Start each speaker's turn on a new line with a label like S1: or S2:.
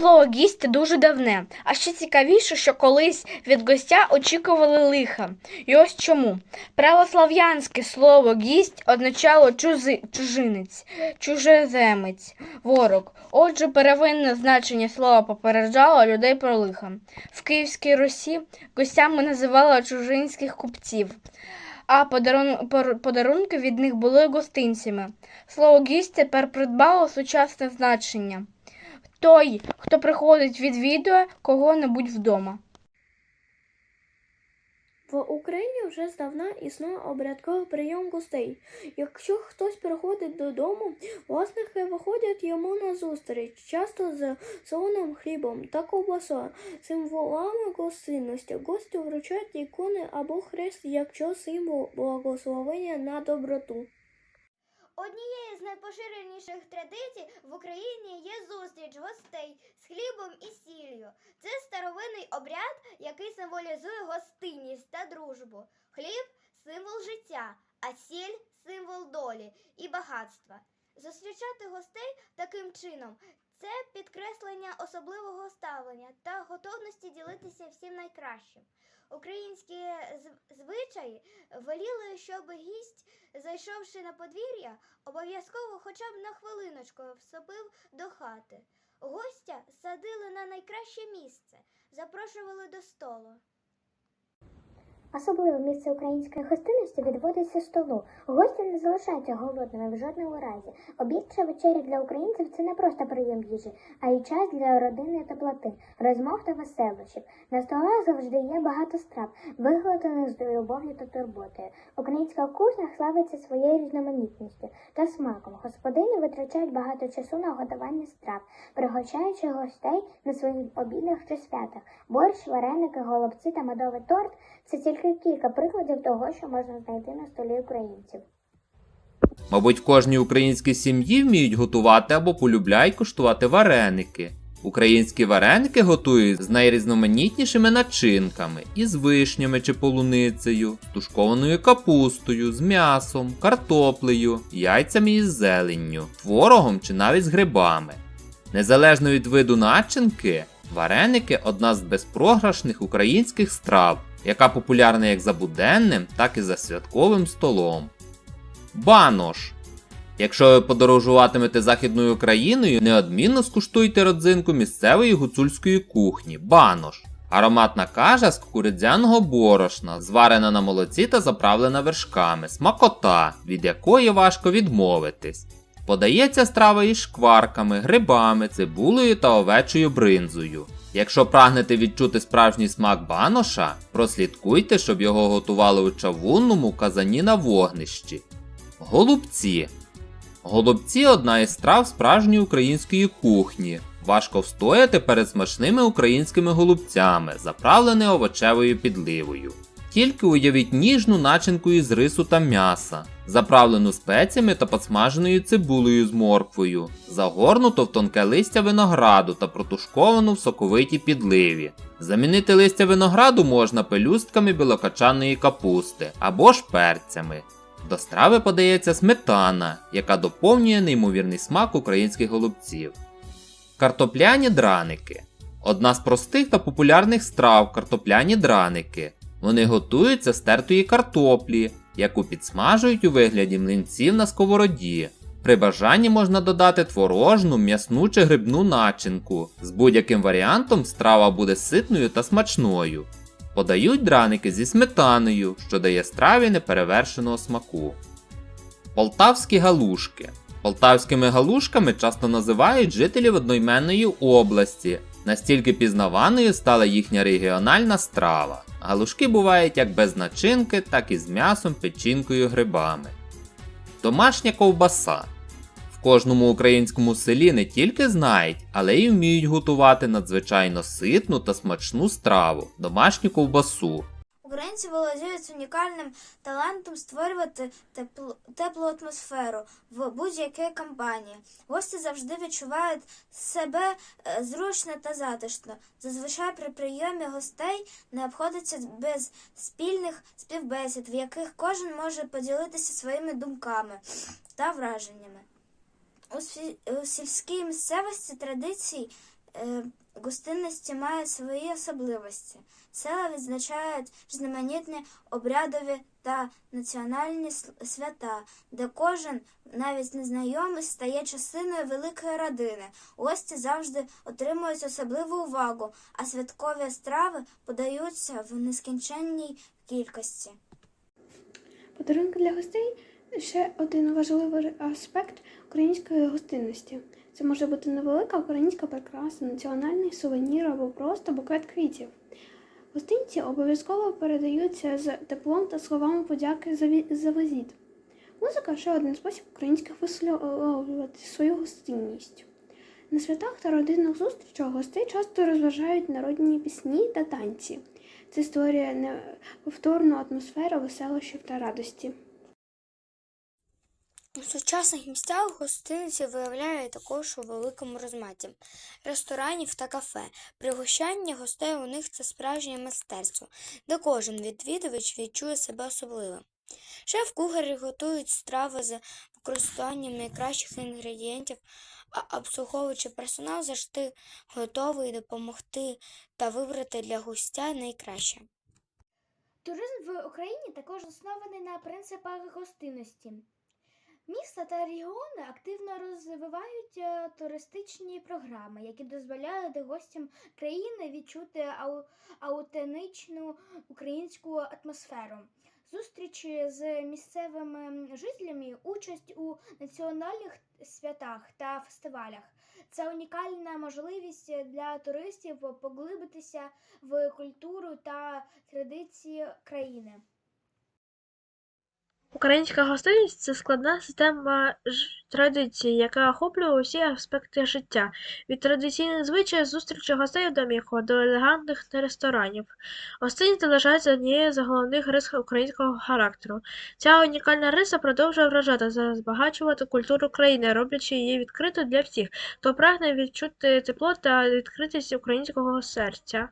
S1: Слово гість дуже давне, а ще цікавіше, що колись від гостя очікували лиха. І ось чому. Православ'янське слово гість означало чузи, чужинець, чужеземець, ворог. Отже, первинне значення слова попереджало людей про лиха. В Київській Русі гостями називали чужинських купців, а подарун... подарунки від них були гостинцями. Слово гість тепер придбало сучасне значення. Той, хто приходить відвідує кого-небудь вдома.
S2: В Україні вже здавна існує обрядковий прийом гостей. Якщо хтось приходить додому, власники виходять йому на зустріч, часто з солоним хлібом та ковбасою, символами гостинності. Гостю вручають ікони або хрест, якщо символ благословення на доброту.
S3: Однією з найпоширеніших традицій в Україні є зустріч гостей з хлібом і сіллю. Це старовинний обряд, який символізує гостинність та дружбу. Хліб символ життя, а сіль символ долі і багатства. Зустрічати гостей таким чином це підкреслення особливого ставлення та готовності ділитися всім найкращим. Українські звичаї веліли, щоб гість зайшовши на подвір'я, обов'язково хоча б на хвилиночку всопив до хати. Гостя садили на найкраще місце, запрошували до столу.
S4: Особливе місце української гостинності відводиться столу. Гості не залишаються голодними в жодному разі. Обід чи вечеря для українців це не просто прийом їжі, а й час для родини теплоти, розмов та веселощів. На столах завжди є багато страв, виготовлених з любов'ю та турботою. Українська кухня славиться своєю різноманітністю та смаком. Господині витрачають багато часу на готування страв, пригощаючи гостей на своїх обідах чи святах. Борщ, вареники, голубці та медовий торт це тільки кілька прикладів того, що можна знайти на столі українців.
S5: Мабуть, в кожній українській сім'ї вміють готувати або полюбляють куштувати вареники. Українські вареники готують з найрізноманітнішими начинками із вишнями чи полуницею, тушкованою капустою, з м'ясом, картоплею, яйцями із зеленню, творогом чи навіть з грибами. Незалежно від виду начинки, вареники одна з безпрограшних українських страв, яка популярна як за буденним, так і за святковим столом. Банош. Якщо ви подорожуватимете Західною Україною, неодмінно скуштуйте родзинку місцевої гуцульської кухні банош. Ароматна кажа з кукурудзяного борошна, зварена на молоці та заправлена вершками, смакота, від якої важко відмовитись. Подається страва із шкварками, грибами, цибулею та овечою бринзою. Якщо прагнете відчути справжній смак баноша, прослідкуйте, щоб його готували у чавунному казані на вогнищі. Голубці. Голубці одна із страв справжньої української кухні. Важко встояти перед смачними українськими голубцями, заправлені овочевою підливою. Тільки уявіть ніжну начинку із рису та м'яса, заправлену спеціями та посмаженою цибулею з морквою, загорнуто в тонке листя винограду та протушковану в соковитій підливі. Замінити листя винограду можна пелюстками білокачаної капусти або ж перцями. До страви подається сметана, яка доповнює неймовірний смак українських голубців. Картопляні драники. Одна з простих та популярних страв картопляні драники. Вони готуються з тертої картоплі, яку підсмажують у вигляді млинців на сковороді. При бажанні можна додати творожну, м'ясну чи грибну начинку. З будь-яким варіантом страва буде ситною та смачною. Подають драники зі сметаною, що дає страві неперевершеного смаку. Полтавські галушки. Полтавськими галушками часто називають жителів одноіменної області. Настільки пізнаваною стала їхня регіональна страва. Галушки бувають як без начинки, так і з м'ясом, печінкою, грибами. Домашня ковбаса. В кожному українському селі не тільки знають, але й вміють готувати надзвичайно ситну та смачну страву домашню ковбасу.
S6: Українці володіють унікальним талантом створювати теплу, теплу атмосферу в будь-якій компанії. Гості завжди відчувають себе е, зручно та затишно. Зазвичай при прийомі гостей не обходиться без спільних співбесід, в яких кожен може поділитися своїми думками та враженнями. У, сі- у сільській місцевості традицій е, гостинності мають свої особливості. Села відзначають різноманітні обрядові та національні свята, де кожен, навіть незнайомий, стає частиною великої родини. Гості завжди отримують особливу увагу, а святкові страви подаються в нескінченній кількості.
S2: Подарунки для гостей ще один важливий аспект української гостинності. Це може бути невелика українська прикраса, національний сувенір або просто букет квітів. Гостинці обов'язково передаються з теплом та словами подяки за, ві- за візит. Музика ще один спосіб українських висловлювати свою гостинність. На святах та родинних зустрічах гостей часто розважають народні пісні та танці. Це створює неповторну атмосферу веселощів та радості.
S7: У сучасних місцях гостиниці виявляють також у великому розматі ресторанів та кафе. Пригощання гостей у них це справжнє мистецтво, де кожен відвідувач відчує себе особливим. Шеф-кухарі готують страви з використанням найкращих інгредієнтів, а обслуговуючий персонал завжди готовий допомогти та вибрати для гостя найкраще.
S8: Туризм в Україні також заснований на принципах гостинності. Міста та регіони активно розвивають е, туристичні програми, які дозволяють гостям країни відчути ау- аутентичну українську атмосферу. Зустрічі з місцевими жителями, участь у національних святах та фестивалях. Це унікальна можливість для туристів поглибитися в культуру та традиції країни.
S9: Українська гостинність це складна система традицій, яка охоплює усі аспекти життя, від традиційних звичаїв зустрічі гостей у домівку до елегантних ресторанів. Гостинність залишається однією з головних рис українського характеру. Ця унікальна риса продовжує вражати та збагачувати культуру країни, роблячи її відкритою для всіх, хто прагне відчути тепло та відкритість українського серця.